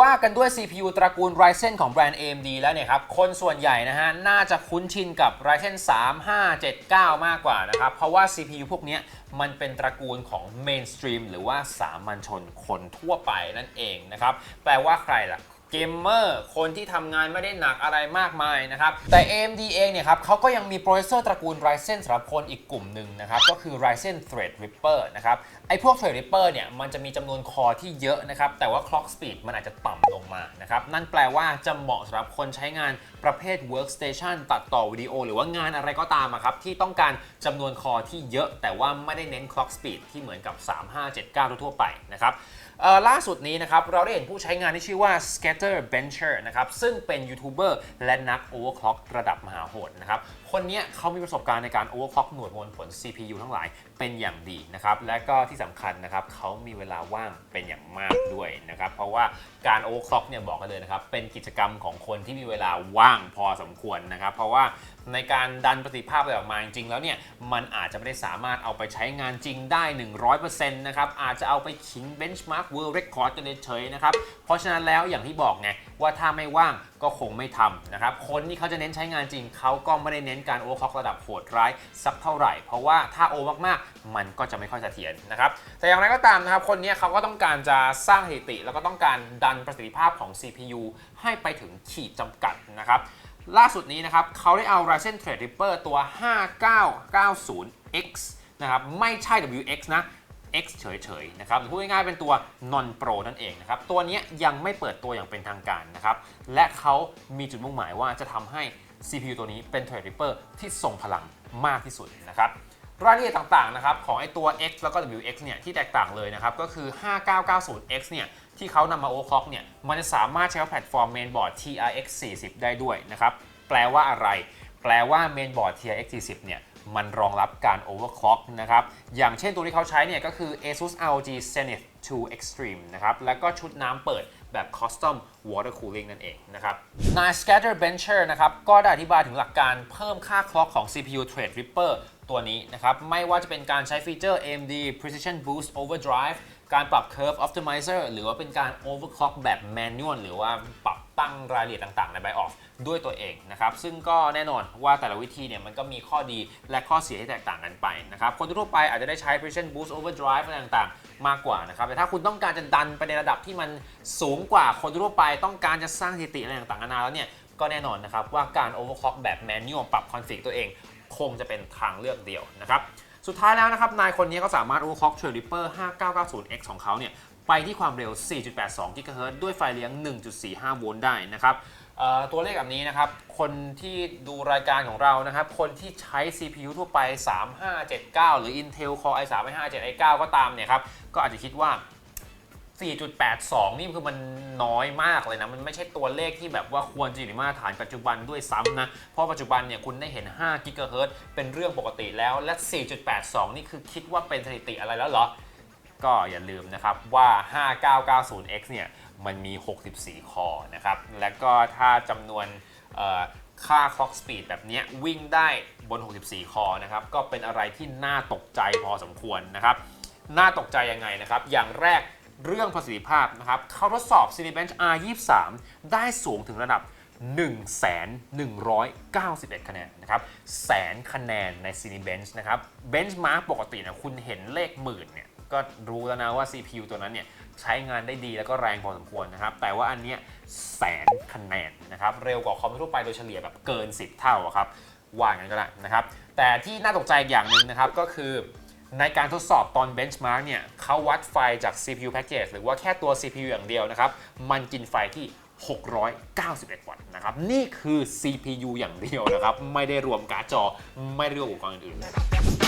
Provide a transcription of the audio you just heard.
ว่ากันด้วย CPU ตระกูล Ryzen ของแบรนด์ AMD แล้วเนี่ยครับ คนส่วนใหญ่นะฮะ น่าจะคุ้นชินกับ Ryzen 3 5 7 9 มากกว่านะครับ เพราะว่า CPU พวกนี้มันเป็นตระกูลของ Mainstream หรือว่าสามัญชนคนทั่วไปนั่นเองนะครับ แปลว่าใครล่ะ เกมเมอร์คนที่ทำงานไม่ได้หนักอะไรมากมายนะครับ แต่ AMD เองเนี่ยครับเขาก็ยังมีโปรเซสเซอร์ตระกูล Ryzen สำหรับคนอีกกลุ่มหนึ่งนะครับ ก็คือ Ryzen Threadripper นะครับ ไอ้พวก Threadripper เนี่ยมันจะมีจำนวนคอที่เยอะนะครับ แต่ว่า clock speed มันอาจจะต่ำลงมานะครับ นั่นแปลว่าจะเหมาะสำหรับคนใช้งาน ประเภท workstation ตัดต่อวิดีโอ หรือว่างานอะไรก็ตามครับ ที่ต้องการจำนวนคอที่เยอะ แต่ว่าไม่ได้เน้น clock speed ที่เหมือนกับ 3579 ทั่วไปนะครับล่าสุดนี้นะครับเราได้เห็นผู้ใช้งานที่ชื่อว่า Scatter Bencher นะครับซึ่งเป็นยูทูบเบอร์และนัก overclock ระดับมหาโหดนะครับคนนี้เขามีประสบการณ์ในการ overclock หน่วยมวลผล CPU ทั้งหลายเป็นอย่างดีนะครับและก็ที่สำคัญนะครับเขามีเวลาว่างเป็นอย่างมากด้วยนะครับเพราะว่าการ overclock เนี่ยบอกกันเลยนะครับเป็นกิจกรรมของคนที่มีเวลาว่างพอสมควรนะครับ เพราะว่า ในการดันประสิทธิภาพอะไรออกมาจริงๆแล้วเนี่ยมันอาจจะไม่ได้สามารถเอาไปใช้งานจริงได้ 100%นะครับอาจจะเอาไปขิง benchmark world record กันเฉยๆนะครับเพราะฉะนั้นแล้วอย่างที่บอกไงว่าถ้าไม่ว่างก็คงไม่ทำนะครับ คนที่เขาจะเน้นใช้งานจริง เขาก็ไม่ได้เน้นการโอเวอร์คล็อกระดับโหดร้ายสักเท่าไหร่ เพราะว่าถ้าโอมากๆ มันก็จะไม่ค่อยเสถียรนะครับ แต่อย่างไรก็ตามนะครับ คนนี้เขาก็ต้องการจะสร้างสถิติ แล้วก็ต้องการดันประสิทธิภาพของ CPU ให้ไปถึงขีดจำกัดนะครับ ล่าสุดนี้นะครับเขาได้เอา Ryzen Threadripper ตัว 5990X นะครับไม่ใช่ WX นะ X เฉยๆนะครับหรือพูดง่ายๆเป็นตัว non pro นั่นเองนะครับ ตัวนี้ยยังไม่เปิดตัวอย่างเป็นทางการนะครับ และเขามีจุดมุ่งหมายว่าจะทำให้ CPU ตัวนี้เป็น Threadripper ที่ทรงพลังมากที่สุดนะครับ รายละเอียดต่างๆนะครับของไอตัว X แล้วก็ WX เนี่ยที่แตกต่างเลยนะครับก็คือ 5990X เนี่ยที่เขานำมา overclock เนี่ยมันจะสามารถใช้แพลตฟอร์ม mainboard TRX 40ได้ด้วยนะครับแปลว่าอะไร แปลว่า mainboard TRX 40เนี่ยมันรองรับการ overclock นะครับ อย่างเช่นตัวที่เขาใช้เนี่ยก็คือ ASUS ROG Zenith 2 Extreme นะครับ แล้วก็ชุดน้ำเปิดแบบ custom water cooling นั่นเองนะครับ นาย Scatter Bencher นะครับ ก็ได้อธิบายถึงหลักการเพิ่มค่าคล็อกของ CPU Threadripper ตัวนี้นะครับ ไม่ว่าจะเป็นการใช้ฟีเจอร์ AMD Precision Boost Overdrive การปรับ Curve Optimizer หรือว่าเป็นการ overclock แบบ manual หรือว่าปรับตั้งรายละเอียดต่าง ๆ ใน BIOS ด้วยตัวเองนะครับ ซึ่งก็แน่นอนว่าแต่ละวิธีเนี่ยมันก็มีข้อดีและข้อเสียที่แตกต่างกันไปนะครับ คนทั่วไปอาจจะได้ใช้ Precision Boost Overdrive อะไรต่างๆ มากกว่านะครับ แต่ถ้าคุณต้องการจะดันไปในระดับที่มันสูงกว่าคนทั่วไปต้องการจะสร้างสถิติอะไรต่างๆนานาแล้วเนี่ยก็แน่นอนนะครับว่าการ overclock แบบ manual ปรับ config ตัวเอง คงจะเป็นทางเลือกเดียวนะครับสุดท้ายแล้วนะครับนายคนนี้ก็สามารถ overclock Threadripper 5990X ของเขาเนี่ยไปที่ความเร็ว 4.82 GHz ด้วยไฟเลี้ยง 1.45 โวลต์ได้นะครับตัวเลขแบบนี้นะครับ คนที่ดูรายการของเรานะครับ คนที่ใช้ CPU ทั่วไป 3579 หรือ Intel Core i3 5 7 i9 ก็ตามเนี่ยครับ ก็อาจจะคิดว่า 4.82 นี่คือมันน้อยมากเลยนะ มันไม่ใช่ตัวเลขที่แบบว่าควรจะอยู่ในมาตรฐานปัจจุบันด้วยซ้ำนะ เพราะปัจจุบันเนี่ยคุณได้เห็น 5 กิกะเฮิรตซ์เป็นเรื่องปกติแล้วและ 4.82 นี่คือคิดว่าเป็นสถิติอะไรแล้วเหรอ ก็อย่าลืมนะครับว่า 5990X เนี่ยมันมี 64 คอนะครับ และก็ถ้าจำนวนค่า clock speed แบบนี้วิ่งได้บน 64 คอนะครับ ก็เป็นอะไรที่น่าตกใจพอสมควรนะครับ น่าตกใจยังไงนะครับ อย่างแรก เรื่องประสิทธิภาพนะครับเขาทดสอบ Cinebench R23 ได้สูงถึงระดับ 1,191 คะแนนนะครับแสนคะแนนใน Cinebench นะครับ Benchmark ปกตินะคุณเห็นเลขหมื่นเนี่ยก็รู้แล้วนะว่า CPU ตัวนั้นเนี่ยใช้งานได้ดีแล้วก็แรงพอสมควรนะครับ แต่ว่าอันเนี้ยแสนคะแนนนะครับ เร็วกว่าคอมพิวเตอร์ทั่วไปโดยเฉลี่ยแบบเกิน 10 เท่าครับว่างั้นก็ได้นะครับ แต่ที่น่าตกใจอย่างหนึ่งนะครับก็คือ ในการทดสอบตอน benchmark เนี่ยเขาวัดไฟจาก CPU package หรือว่าแค่ตัว CPU อย่างเดียวนะครับ มันกินไฟที่ 691 วัตต์นะครับ นี่คือ CPU อย่างเดียวนะครับ ไม่ได้รวมการ์ดจอ ไม่ได้รวมอุปกรณ์อื่นๆ